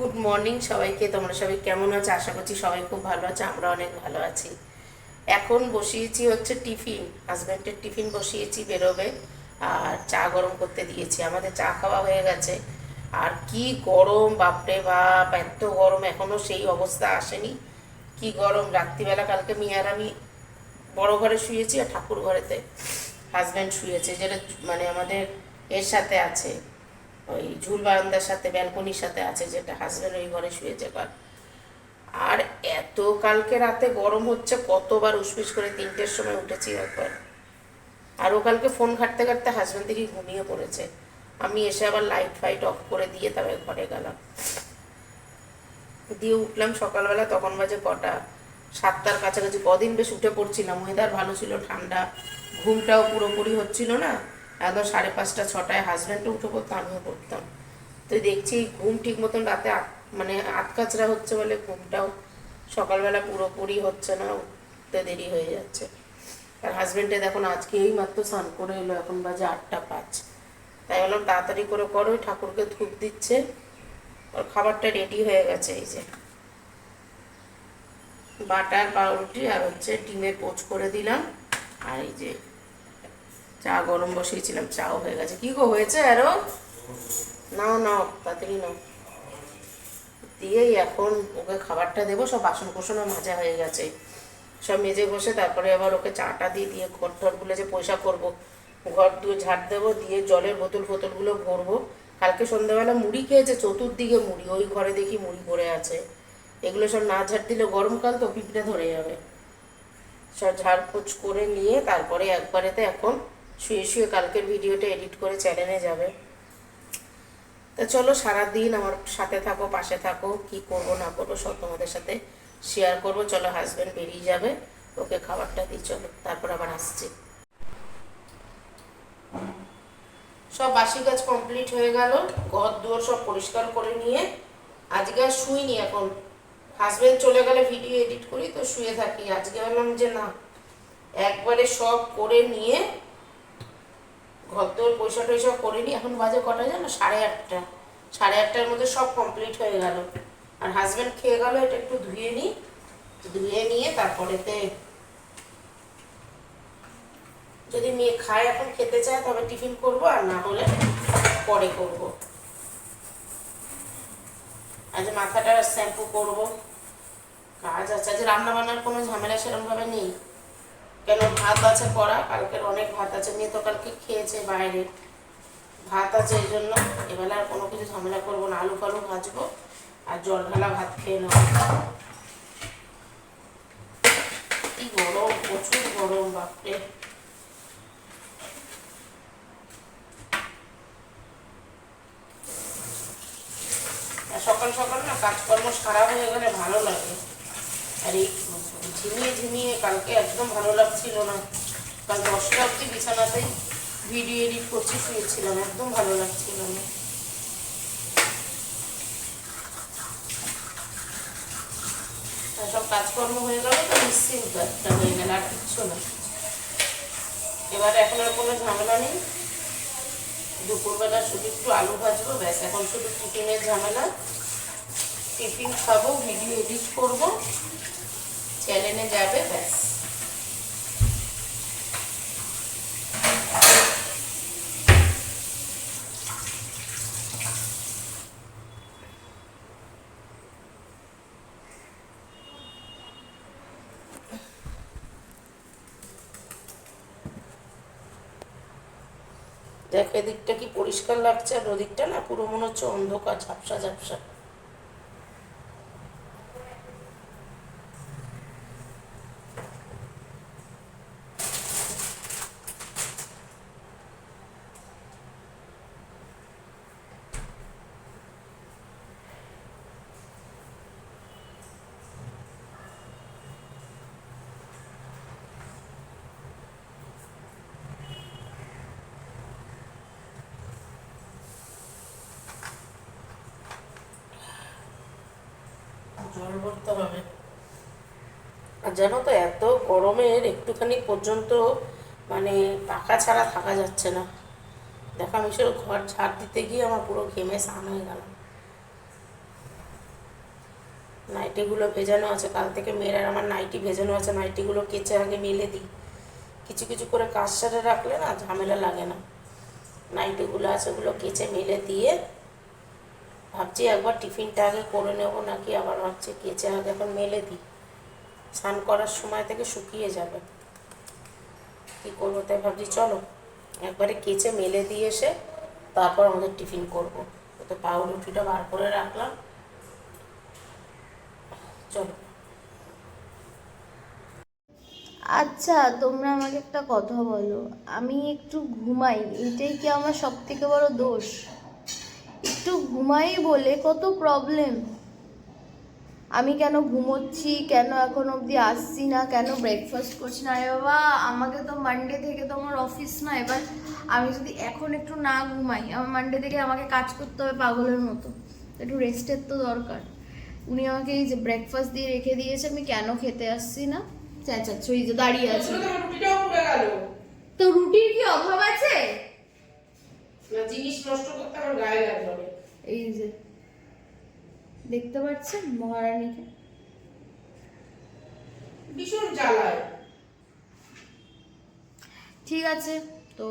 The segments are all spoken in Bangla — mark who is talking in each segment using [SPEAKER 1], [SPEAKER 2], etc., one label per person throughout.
[SPEAKER 1] গুড মর্নিং সবাইকে, তোমরা সবাই কেমন আছো? আশা করছি সবাই খুব ভালো আছে, আমরা অনেক ভালো আছি। এখন বসিয়েছি হচ্ছে টিফিন হাজব্যান্ডের টিফিন বসিয়েছি, বেরোবে, আর চা গরম করতে দিয়েছি। আমাদের চা খাওয়া হয়ে গেছে। আর কি গরম, বাপরে বাপ, এত গরম এখনও সেই অবস্থা আসেনি। কি গরম, রাত্রিবেলা কালকে মিয়ার আমি বড় ঘরে শুয়েছি আর ঠাকুর ঘরেতে হাজব্যান্ড শুয়েছে, যেটা মানে আমাদের এর সাথে আছে। ওই ঝুল বারান্দার সাথে, ব্যালকনির সাথে আছে, যেটা হাজব্যান্ড ওই ঘরে শুয়েছে এবার আর এত কালকে রাতে গরম হচ্ছে, কতবার উসপিস করে তিনটের সময় উঠেছি একবার। আর ও কালকে ফোন ঘাটতে ঘাটতে হাজব্যান্ড দেখি ঘুমিয়ে পড়েছে। আমি এসে আবার লাইট ফাইট অফ করে দিয়ে তবে ঘরে গেলাম। দিয়ে উঠলাম সকালবেলা, তখন বাজে কটা? সাতটার কাছাকাছি। কদিন বেশ উঠে পড়ছিলাম ওয়েদার ভালো ছিল, ঠান্ডা। ঘুমটাও পুরোপুরি হচ্ছিল না। একদম সাড়ে পাঁচটা, ছটায় হাজব্যান্ডও উঠে পড়তো আমিও পড়তাম। তো দেখছি ঘুম ঠিক মতন রাতে মানে আটকাচরা হচ্ছে বলে ঘুমটাও সকালবেলা পুরোপুরি হচ্ছে না, উঠতে দেরি হয়ে যাচ্ছে। আর হাজব্যান্ডে দেখুন আজকে এই মাত্র স্নান করে এলো, এখন বাজে আটটা পাঁচ। তাই বললাম, তাড়াতাড়ি করে করো ঠাকুরকে ধূপ দিচ্ছে। ওর খাবারটা রেডি হয়ে গেছে, এই যে। বাটার, পাউরুটি আর হচ্ছে ডিমের পোচ করে দিলাম। আর এই যে চা গরম বসিয়েছিলাম, চাও হয়ে গেছে। কি গো হয়েছে আরও নাও নাও, তাড়াতাড়ি নাও। দিয়েই এখন ওকে খাবারটা দেবো, সব বাসন কোসনও মাজা হয়ে গেছে। সব মেজে বসে, তারপরে আবার ওকে চাটা দিয়ে দিয়ে ঘর ঠর টরগুলো যে পয়সা করব, ঘর দিয়ে ঝাড় দেবো, দিয়ে জলের বোতল ফোতলগুলো ভরবো। কালকে সন্ধ্যাবেলা মুড়ি খেয়েছে, চতুর্দিকে মুড়ি, ওই ঘরে দেখি মুড়ি পড়ে আছে। এগুলো সব না ঝাড় দিলে গরমকাল তো পিঁপড়ে ধরে যাবে। সব ঝাড়পোছ করে নিয়ে তারপরে একবারেতে এখন শুয়ে শুয়ে কালকের ভিডিওটা এডিট করে চ্যানেলে যাবে। তা চলো সারাদিন আমার সাথে থাকো, পাশে থাকো, কি করব না করব সব তোমাদের সাথে শেয়ার করব। চলো হাজব্যান্ড বেরিয়ে যাবে, ওকে খাবারটা দিই, চলো, তারপর আবার আসছি। সব বাসি কাজ কমপ্লিট হয়ে গেল, ঘর দুয়ার সব পরিষ্কার করে নিয়ে, আজকে আর শুইনি এখন। হাজব্যান্ড চলে গেলে ভিডিও এডিট করি, তো শুয়ে থাকি। আজকে বললাম যে না, একবারে সব করে নিয়ে ঘর দোর পয়সা টয়সা করে নিই এখন বাজে কটা জানো? সাড়ে আটটা। সাড়ে আটটার মধ্যে সব কমপ্লিট হয়ে গেল। আর হাজব্যান্ড খেয়ে গেল, এটা একটু ধুয়ে নিই ধুয়ে নিয়ে তারপরেতে যদি মেয়ে খায় এখন খেতে চায়, তবে টিফিন করব, আর না হলে পরে করব। আজ মাথাটা শ্যাম্পু করব। কাজ আছে, আজ রান্না বান্নার কোনো ঝামেলা সেরকমভাবে নেই। কেন ভাত আছে করা কালকের অনেক ভাত আছে? মেয়ে তো কালকে খেয়েছে বাইরে। ভাত আছে এই জন্য। এবেলা আর কোনো কিছু ঝামেলা করব না। আলু ফালু ভাজবো আর জল ঢালা ভাত খেয়ে নেব। কি গরম, প্রচুর গরম, বাপরে। সকাল সকাল না কাজকর্ম সারা হয়ে গেলে ভালো লাগে। আর এই ঝিমিয়ে ঝিমিয়ে কালকে একদম ভালো লাগছিল না। কাল দশটা অবধি বিছানাতেই ভিডিও এডিট করছি শুয়েছিলাম, একদম ভালো লাগছিল না। সব কাজকর্ম হয়ে গেল তো, নিশ্চিন্ত একটা হয়ে গেল, আর কিচ্ছু না। এবার এখন আর কোনো ঝামেলা নেই। দুপুরবেলা শুধু একটু আলু ভাজবো, ব্যাস, এখন শুধু টিফিনের ঝামেলা। টিফিন খাব ভিডিও এডিট করব। চ্যানেলে যাবে, ব্যাস। দেখ, এদিকটা কি পরিষ্কার লাগছে আর ওদিকটা না পুরো মনে হচ্ছে অন্ধকার, ঝাপসা ঝাপসা। ভরতে হবে। আর জানো তো, এত গরমের একটুখানি পর্যন্ত মানে পাখা ছাড়া থাকা যাচ্ছে না। দেখো, আমি শুধু ঘর ঝাড় দিতে গিয়ে আমার পুরো ঘেমে স্নান হয়ে গেল। নাইটিগুলো ভেজানো আছে, কাল থেকে মেয়ের, আমার নাইটি ভেজানো আছে, নাইটিগুলো কেচে আগে মেলে দিই। কিছু কিছু করে কাজ সারে রাখলে না ঝামেলা লাগে না। নাইটিগুলো আছে, ওগুলো কেচে মেলে দিয়ে ভাবছি একবার টিফিনটা আগে করে নেব নাকি আবার ভাবছি কেচে আগে এখন মেলে দিই। স্নান করার সময় থেকে শুকিয়ে যাবে। কী করব তাই ভাবছি, চলো, একবারে কেচে মেলে দিয়ে এসে তারপর আমাদের টিফিন করব। তো পাউরুটিটা বার করে রাখলাম। চলো।
[SPEAKER 2] আচ্ছা তোমরা আমাকে একটা কথা বলো। আমি একটু ঘুমাই এটাই কি আমার সব থেকে বড় দোষ? একটু ঘুমাই বলে কত প্রবলেম আমি কেন ঘুমোচ্ছি? কেন এখন অবধি আসছি না? কেন ব্রেকফাস্ট করছি না? আরে বাবা আমাকে তো মানডে থেকে তো আমার অফিস না। এবার আমি যদি এখন একটু না ঘুমাই আমার মানডে থেকে আমাকে কাজ করতে হবে পাগলের মতো। একটু রেস্টের তো দরকার। উনি আমাকে এই যে ব্রেকফাস্ট দিয়ে রেখে দিয়েছে আমি কেন খেতে আসছি না? চেঁচাচ্ছ এই যে দাঁড়িয়ে আছে। তো রুটির কি অভাব আছে?
[SPEAKER 1] জিনিস নষ্ট করতে আমার গায়ে লাগল।
[SPEAKER 2] এই যে দেখতে পাচ্ছেন মহারানীকে?
[SPEAKER 1] ভীষণ জ্বালায়।
[SPEAKER 2] ঠিক আছে তো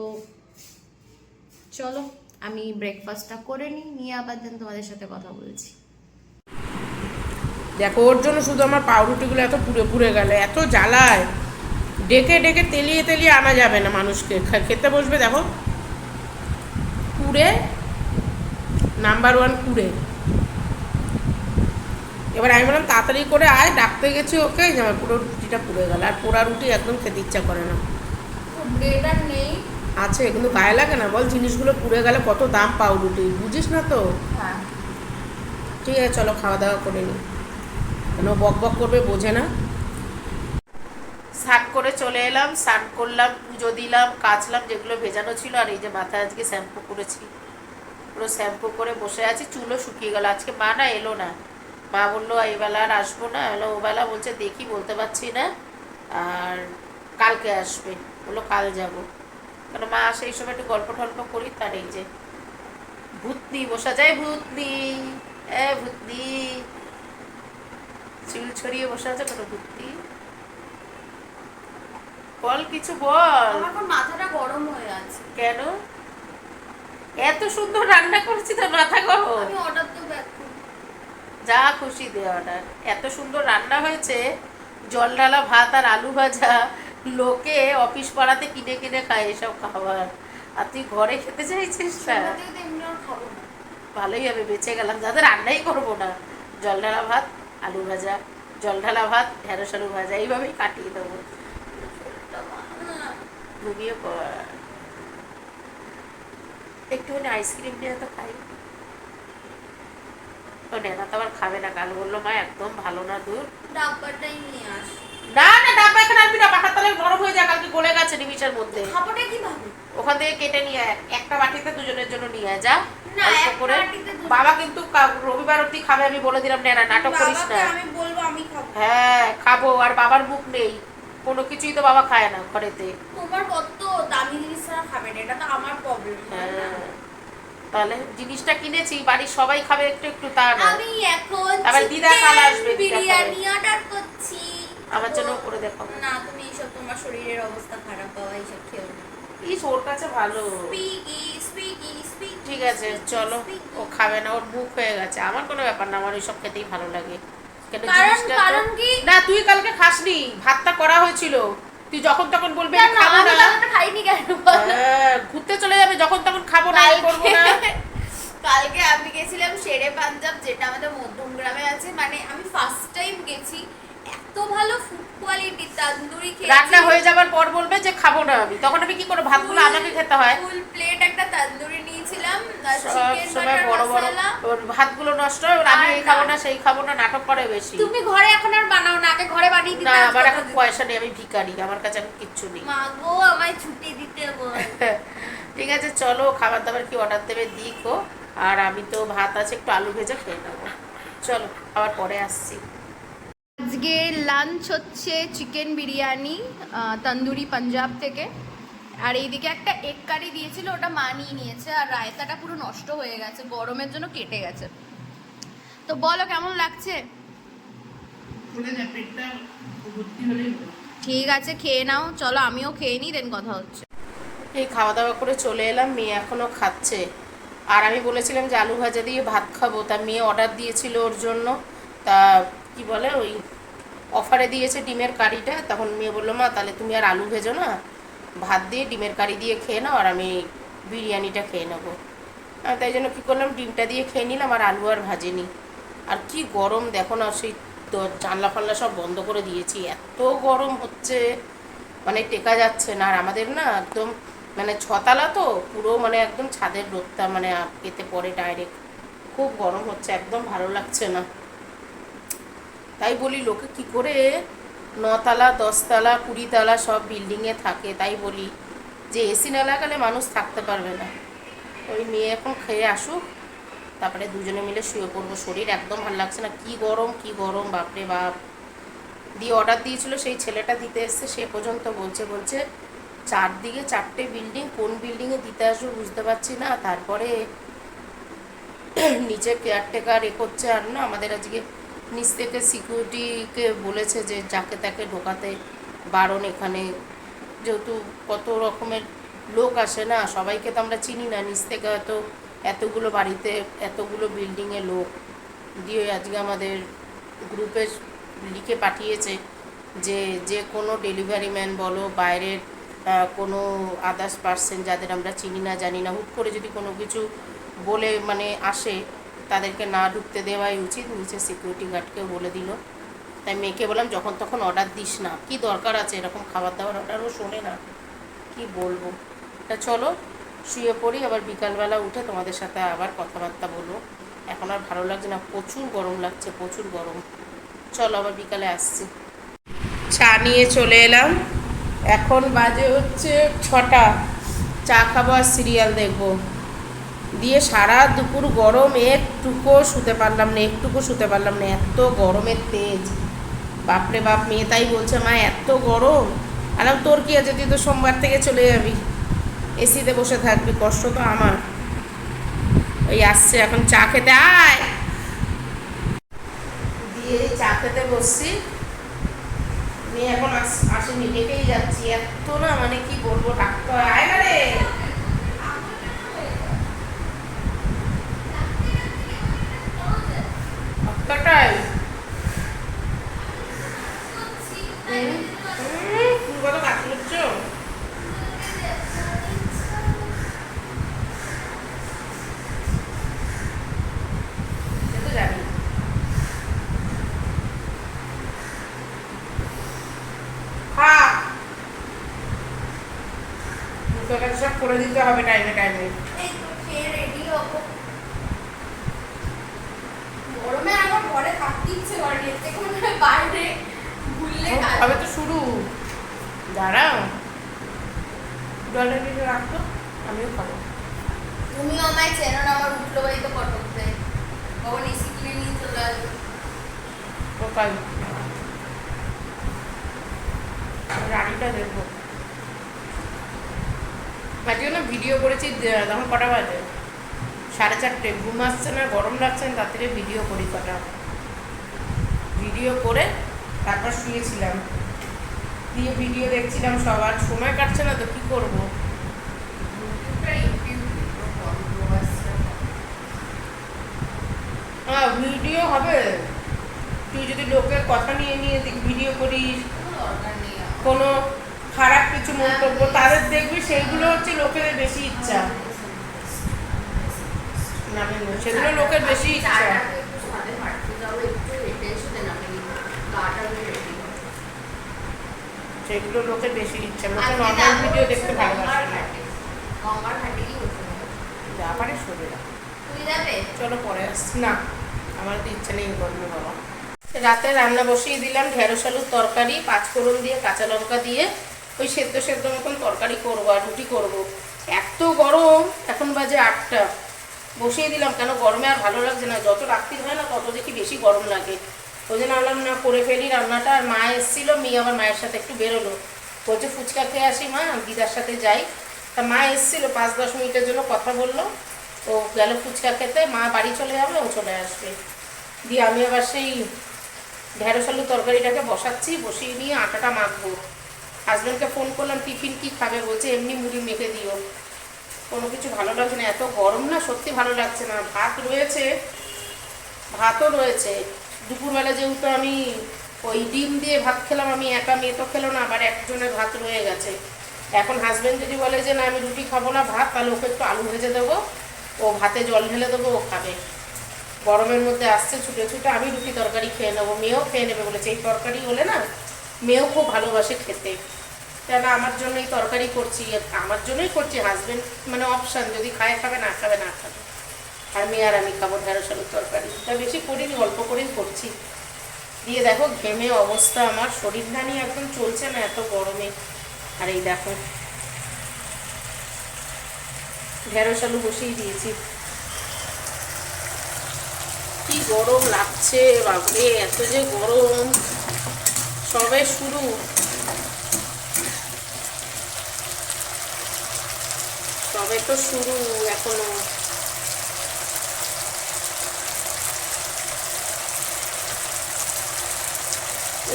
[SPEAKER 2] চলো আমি ব্রেকফাস্টটা করে নিই নিয়ে আবার দেন তোমাদের সাথে কথা বলছি।
[SPEAKER 1] দেখো ওর জন্য শুধু আমার পাউরুটিগুলো এত পুড়ে পুড়ে গেল এত জ্বালায়। ডেকে ডেকে তেলিয়ে তেলিয়ে আনা যাবে না মানুষকে খেতে বসবে দেখো। পুড়ে নাম্বার ওয়ান পুড়ে এবার আমি বললাম তাড়াতাড়ি করে আয় ডাকতে গেছি ওকে যে আমার পুরো রুটিটা পুড়ে গেল। আর পোড়া রুটি একদম খেতে ইচ্ছা করে না।
[SPEAKER 2] ব্রেড আর নেই।
[SPEAKER 1] আছে কিন্তু গায়ে লাগে না। বল জিনিসগুলো পুড়ে গেলে কত দাম পাউরুটি বুঝিস না তো?
[SPEAKER 2] হ্যাঁ।
[SPEAKER 1] ঠিক আছে চলো খাওয়া দাওয়া করে নিই কেন বক বক করবে বোঝে না। স্নান করে চলে এলাম স্নান করলাম পুজো দিলাম কাচলাম যেগুলো ভেজানো ছিল আর এই যে মাথায় আজকে শ্যাম্পু করেছি। পুরো শ্যাম্পু করে বসে আছি চুলও শুকিয়ে গেল। আজকে মা না এলো না। মা বলল এই বেলা আর আসব না। এলো ও বেলা বলছে দেখি বলতে পারছি না। আর কালকে আসবে। বলল কাল যাব। কেন মা আসে এই সময় একটু গল্প টল্প করি তার এই যে ভূতনি বসা যায় ভূতনি এ ভূতনি। চুল ছড়িয়ে বসে আছে কোনো ভূতনি? বল কিছু বল।
[SPEAKER 2] আমার মাথাটা গরম হয়ে আছে।
[SPEAKER 1] কেন? এত সুন্দর রান্না করছি তো মাথা গরম।
[SPEAKER 2] আমি অর্ডার এখন।
[SPEAKER 1] যা খুশি দে অর্ডার এত সুন্দর রান্না হয়েছে। জল ঢালা ভাত আর আলু ভাজা। লোকে অফিস পাড়াতে কিনে কিনে খায় এসব খাবার। আর তুই ঘরে খেতে চাইছিস?
[SPEAKER 2] তো খাব না।
[SPEAKER 1] ভালোই হবে বেঁচে গেলাম। যাদের রান্নাই করব না। জল ঢালা ভাত আলু ভাজা জল ঢালা ভাত ঢেঁড়স আলু ভাজা এইভাবেই কাটিয়ে দেবো। ঘুমিয়ে পড় একটুখানি আইসক্রিম নিয়ে তো খাই। ও নেনা তো আবার খাবে না কাল বলল মা একদম ভালো না দুধ।
[SPEAKER 2] ডাব্বাটাই নিয়ে আস।
[SPEAKER 1] না না ডাব্বা এখানে আনবি না পাখার তলায় হয়ে যায় কালকে গলে গেছে নিমিষের মধ্যে।
[SPEAKER 2] খাবোটা কীভাবে?
[SPEAKER 1] ওখান থেকে কেটে নিয়ে আয় একটা বাটিতে দুজনের জন্য নিয়ে যা। করে। বাবা কিন্তু রবিবার অব্দি খাবে আমি বলে দিলাম না নাটক করিস না।
[SPEAKER 2] আমি বলব আমি খাব।
[SPEAKER 1] হ্যাঁ খাব আর বাবার মুখ নেই। কোনো কিছুই তো বাবা খায় না ঘরেতে।
[SPEAKER 2] তোমার কত দামি জিনিস ছাড়া খাবে না এটা তো আমার প্রবলেম
[SPEAKER 1] হ্যাঁ। তাহলে জিনিসটা কিনেছি বাড়ির সবাই খাবে একটু একটু তা না।
[SPEAKER 2] আমি এখন
[SPEAKER 1] আবার দিদা কাল আসবে,
[SPEAKER 2] বিরিয়ানি অর্ডার করছি।
[SPEAKER 1] আমার জন্য করে দেখো।
[SPEAKER 2] না তুমি এইসব তোমার শরীরের অবস্থা খারাপ বাবা এইসব খেও না।
[SPEAKER 1] ইস ওর কাছে ভালো। ঠিক আছে চলো। ও খাবে না ওর মুখ হয়ে গেছে। আমার কোনো ব্যাপার না আমার ওইসব খেতেই ভালো লাগে।
[SPEAKER 2] কারণ কি?
[SPEAKER 1] না তুই কালকে খাসনি ভাতটা করা হয়েছিল। তুই যখন তখন বলবি খাব না।
[SPEAKER 2] কালকে খাইনি কেন?
[SPEAKER 1] হ্যাঁ, ঘুরতে চলে যাবে যখন তখন খাব না আমি করব না।
[SPEAKER 2] কালকে আমি গেছিলাম শেরে পাঞ্জাব যেটা আমাদের মধ্যমগ্রামে আছে। মানে আমি ফার্স্ট টাইম গেছি এত ভালো ফুড কোয়ালিটি তান্দুরি খেয়েছি।
[SPEAKER 1] রান্না হয়ে যাবার পর বলবে যে খাব না আমি। তখন আমি কি করে ভাতগুলো আমাকে খেতে হয়?
[SPEAKER 2] ফুল প্লেট একটা তান্দুরি নিয়েছিলাম
[SPEAKER 1] সব
[SPEAKER 2] চিকেন
[SPEAKER 1] সময়
[SPEAKER 2] বাটার
[SPEAKER 1] বড় বড় ওর ভাতগুলো নষ্ট হয় আমি এই খাব
[SPEAKER 2] না।
[SPEAKER 1] সেই খাব না নাটক করে বেশি।
[SPEAKER 2] তুমি ঘরে এখন আর বানাও না আগে ঘরে বানিয়ে দিতে
[SPEAKER 1] না আমার এখন পয়সা নেই আমি ভিখারি আমার কাছে এখন কিচ্ছু নেই।
[SPEAKER 2] মা গো আমায় ছুটি দিতে বল।
[SPEAKER 1] ঠিক আছে চলো খাবার দাবার কি অর্ডার দেবে দিকো আর আমি তো ভাত আছে একটু আলু ভেজে খেয়ে নেব। চলো আবার পরে আসছি।
[SPEAKER 2] আজকে লাঞ্চ হচ্ছে চিকেন বিরিয়ানি আহ, তন্দুরি পাঞ্জাব থেকে। আর এইদিকে একটা এগ কারি দিয়েছিল ওটা মানিয়ে নিয়েছে আর রায়তাটা পুরো নষ্ট হয়ে গেছে গরমের জন্য কেটে গেছে। তো বলো কেমন লাগছে। ঠিক আছে খেয়ে নাও চলো আমিও খেয়ে নিই দেন কথা হচ্ছে।
[SPEAKER 1] এই খাওয়া দাওয়া করে চলে এলাম মেয়ে এখনও খাচ্ছে। আর আমি বলেছিলাম যে আলু ভাজা দিয়ে ভাত খাব তা মেয়ে অর্ডার দিয়েছিল ওর জন্য। তা কি বলে ওই অফারে দিয়েছে ডিমের কারিটা তখন মেয়ে বলল মা তাহলে তুমি আর আলু ভেজো না। ভাত দিয়ে, ডিমের কারি দিয়ে খেয়ে নাও, আর আমি বিরিয়ানিটা খেয়ে নেব। তাই জন্য কী করলাম, ডিমটা দিয়ে খেয়ে নিলাম, আর আলু আর ভাজিনি। আর কি গরম, দেখো না, সেই জানলা ফাল্লা সব বন্ধ করে দিয়েছি। এত গরম হচ্ছে মানে টেকা যাচ্ছে না। আর আমাদের না একদম মানে ছতলা তো, পুরো মানে একদম ছাদের রোদটা মানে এতে পড়ে ডাইরেক্ট খুব গরম হচ্ছে, একদম ভালো লাগছে না। তাই বলি, লোকে কি করে নতলা, দশতলা, কুড়িতলা সব বিল্ডিংয়ে থাকে, তাই বলি। যে এসি না লাগালে মানুষ থাকতে পারবে না। ওই মেয়ে এখন খেয়ে আসুক, তারপরে দুজনে মিলে শুয়ে পড়ব। শরীর একদম ভালো লাগছে না। কি গরম কি গরম, বাপরে বাপ। দিয়ে অর্ডার দিয়েছিল, সেই ছেলেটা দিতে এসছে, সে পর্যন্ত বলছে বলছে, চারদিকে চারটে বিল্ডিং, কোন বিল্ডিংয়ে দিতে আসব বুঝতে পারছি না। তারপরে নিচে কেয়ারটেকার এ করছে আর না, আমাদের আজকে নিচ থেকে সিকিউরিটিকে বলেছে যে যাকে তাকে ঢোকাতে বারণ এখানে যেহেতু কত রকমের লোক আসে না, সবাইকে তো আমরা চিনি না। নিচ থেকে হয়তো এতগুলো বাড়িতে, এতগুলো বিল্ডিংয়ে লোক। দিয়ে আজকে আমাদের গ্রুপে লিখে পাঠিয়েছে যে যে কোনো ডেলিভারি ম্যান বলো, বাইরের কোনো আদার্স পার্সন যাদের আমরা চিনি না, জানি না, হুট করে যদি কোনো কিছু বলে মানে আসে তাদেরকে না ঢুকতে দেওয়াই উচিত। নিচে সিকিউরিটি গার্ডকেও বলে দিল। তাই মেয়েকে বললাম, যখন তখন অর্ডার দিস না। কি দরকার আছে? এরকম খাবার দাবার অর্ডারও শোনে না। কি বলব? তা চলো, শুয়ে পড়ি, আবার বিকালবেলা উঠে তোমাদের সাথে আবার কথাবার্তা বলব। এখন আর ভালো লাগছে না, প্রচুর গরম লাগছে, প্রচুর গরম। চলো, আবার বিকালে আসছি। চা নিয়ে চলে এলাম। এখন বাজে হচ্ছে ছটা। চা খাব আর সিরিয়াল দেখব। দিয়ে সারা দুপুর গরম একটুকু শুতে পারলাম না, একটুকু শুতে পারলাম না, এত গরমের তেজ। বাপরে বাপ, মেয়ে তাই বলছে, মা, এত গরম। আলাম, তোর কি আছে? তুই তো সোমবার থেকে চলে যাবি। এসিতে বসে থাকবি, কষ্ট তো আমার। ওই আসছে এখন চা খেতে, আয়। দিয়ে চা খেতে বসছি। মেয়ে এখন আস- আসেনি ডেকেই যাচ্ছি। এত না মানে কি বলব, ডাক্তার, আয় রে কটাই হুম হুম, তুমি কত কাজ করছ সে তো জানি খা তোকে সব করে দিতে হবে টাইমে টাইমে
[SPEAKER 2] এই তো খেয়ে রেডি হব গরমে আমার ঘরে থেকে মনে হয় বাইরে ঘুরলে
[SPEAKER 1] হবে তো শুরু। দাঁড়াও। জলটা কিছু রাখতো আমিও খাব।
[SPEAKER 2] তুমিও আমায় চেনো না আমার উঠল বাড়িতে কটকতে কখন এসি কিনে নিয়ে চলে আসবে।
[SPEAKER 1] রানীটা দেখব। আজকে না ভিডিও করেছি তখন কটা বাজে? সাড়ে চারটে। ঘুম আসছে না গরম লাগছে না তার থেকে ভিডিও করি কটা। ভিডিও করে তারপর শুয়েছিলাম। দিয়ে ভিডিও দেখছিলাম সবার। সময় কাটছে না তো, কি করব? হ্যাঁ ভিডিও হবে। তুই যদি লোকের কথা নিয়ে নিয়ে ভিডিও করিস, কোনো খারাপ কিছু মন্তব্য তাদের দেখবি, সেইগুলো হচ্ছে লোকেদের বেশি ইচ্ছা। সেগুলো লোকের বেশি ইচ্ছা। সেগুলো লোকের বেশি ইচ্ছা। লোকে নর্মাল ভিডিও দেখতে ভালোবাসে। না যা পারে সরে রাখ। চলো পরে আসছি। না আমার তো ইচ্ছা নেই করব বাবা রাতে রান্না বসিয়ে দিলাম ঢেঁড়স আলুর তরকারি পাঁচফোড়ন দিয়ে কাঁচা লঙ্কা দিয়ে ওই সেদ্ধ সেদ্ধ মতন তরকারি করব আর রুটি করব। এত গরম এখন বাজে আটটা। বসিয়ে দিলাম কেন গরমে আর ভালো লাগছে না? যত রাত্রি হয় না তত দেখি বেশি গরম লাগে। ওই জন্য আনলাম না, করে ফেলি রান্নাটা। আর মা এসেছিল, মেয়ে আবার মায়ের সাথে একটু বেরোলো। বলছে, ফুচকা খেয়ে আসি মা, দিদার সাথে যাই। তা মা এসেছিল, পাঁচ দশ মিনিটের জন্য কথা বলল। ও গেল ফুচকা খেতে, মা বাড়ি চলে যাবে, ও চলে আসবে। দিয়ে আমি আবার সেই ঢেঁড়স আলু তরকারিটাকে বসাচ্ছি, বসিয়ে নিয়ে আটাটা মাখবো। হাজব্যান্ডকে ফোন করলাম, টিফিন কি খাবে? বলছে, এমনি মুড়ি মেখে দিও। কোনো কিছু ভালো লাগছে না, এত গরম না, সত্যি ভালো লাগছে না। ভাত রয়েছে, ভাতও রয়েছে। দুপুরবেলা যেহেতু আমি ওই ডিম দিয়ে ভাত খেলাম, আমি একা মেয়ে তো খেলো না, আবার একজনের ভাত রয়ে গেছে। এখন হাজব্যান্ড যদি বলে যে, না, আমি রুটি খাব না ভাত, তাহলে ওকে একটু আলু ভেজে দেবো, ও ভাতে জল ঢেলে দেবো, ও খাবে। গরমের মধ্যে আসছে, ছুটে ছুটে আমি রুটি তরকারি খেয়ে নেব, মেয়েও খেয়ে নেবে বলেছে। এই তরকারি হলে না, মেয়েও খুব ভালোবাসে খেতে। কেন, আমার জন্যই তরকারি করছি, আমার জন্যই করছি হাজব্যান্ড মানে অপশান যদি খায়, খাবে, না খাবে না খাবে। আর মেয়ে আর আমি খাব ঢেঁড়স আলুর তরকারি। তা বেশি করিনি, অল্প করেই করছি। দিয়ে দেখো, ঘেমে অবস্থা আমার। শরীরটা নিয়ে একদম চলছে না এত গরমে। আর এই দেখো, ঢেঁড়স আলু বসিয়ে দিয়েছি। কি গরম লাগছে, বাপরে, এত যে গরম। সবে শুরু। সবে তো শুরু এখনও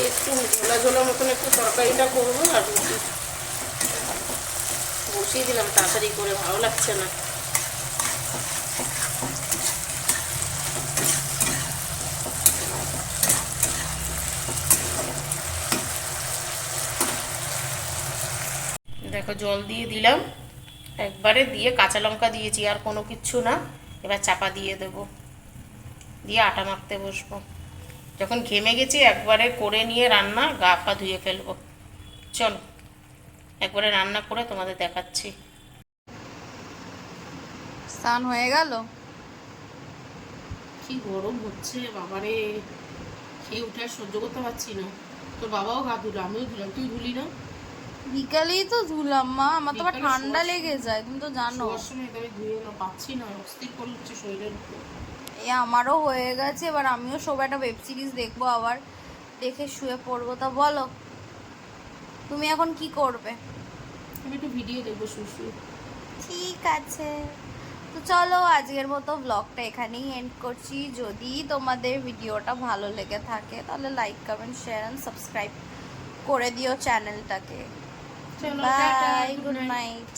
[SPEAKER 1] একটু ঝোলা ঝোলা মতন একটু তরকারিটা করব আর রুটি বসিয়ে দিলাম, তাড়াতাড়ি করে, ভালো লাগছে না। দেখো, জল দিয়ে দিলাম। একবারে দিয়ে কাঁচা লঙ্কা দিয়েছি, আর কোনো কিচ্ছু না। এবার চাপা দিয়ে দেবো। দিয়ে আটা মাখতে বসবো। যখন ঘেমে গেছি একবারে করে নিয়ে রান্না গা পা ধুয়ে ফেলব। চলো একবারে রান্না করে তোমাদের দেখাচ্ছি।
[SPEAKER 2] স্নান হয়ে গেল?
[SPEAKER 1] কি গরম হচ্ছে বাবারে। খেয়ে উঠে আর সহ্য করতে পারছি না। তোর বাবাও গা ধুলো আমিও ধুলাম তুই ধুলি না?
[SPEAKER 2] বিকালেই তো ধুলাম মা। আমার তো আবার ঠান্ডা লেগে যায় তুমি তো জানো।
[SPEAKER 1] সময় ধুয়ে না পাচ্ছি না অস্থির করছে শরীরের উপর।
[SPEAKER 2] এ আমারও হয়ে গেছে এবার আমিও সব একটা ওয়েব সিরিজ দেখব আবার। দেখে শুয়ে পড়ব তা বলো তুমি এখন কি করবে?
[SPEAKER 1] আমি একটু ভিডিও দেখব শুশু
[SPEAKER 2] ঠিক আছে। তো চলো আজকের মতো ব্লগটা এখানেই এন্ড করছি। যদি তোমাদের ভিডিওটা ভালো লেগে থাকে তাহলে like comment share and subscribe করে দিও চ্যানেলটাকে বাই গুড নাইট